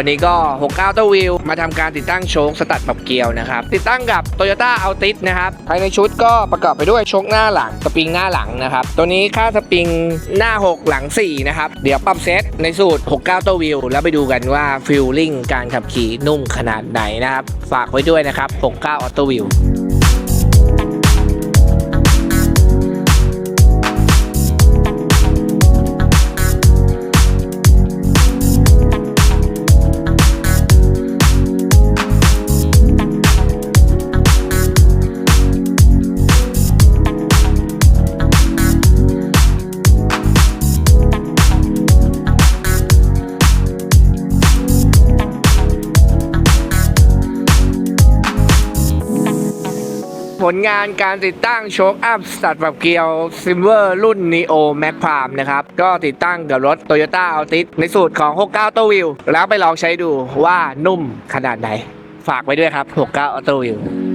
วันนี้ก็ 69ตัววิวมาทำการติดตั้งโชคสตัดปรับเกียวนะครับ ติดตั้งกับ Toyota Altis นะครับ ภายในชุดก็ประกอบไปด้วยโชคหน้าหลังสปริงหน้าหลังนะครับ ตัวนี้ค่าสปริงหน้า 6 หลัง 4 นะครับ เดี๋ยวปรับเซตในสูตร 69ตัววิวแล้วไปดูกันว่าฟิลลิ่งการขับขี่นุ่มขนาดไหนนะครับ ฝากไว้ด้วยนะครับ 69 Auto View ผลงานการติดตั้งโชคอัพสตัตว์แบเกียวซิมเวอร์รุ่น Neo Max Prime นะครับ ก็ติดตั้งกับรถ Toyota Altis ในสูตรของ 69 ตัววิว แล้วไปลองใช้ดูว่านุ่มขนาดไหน ฝากไว้ด้วยครับ 69 Auto View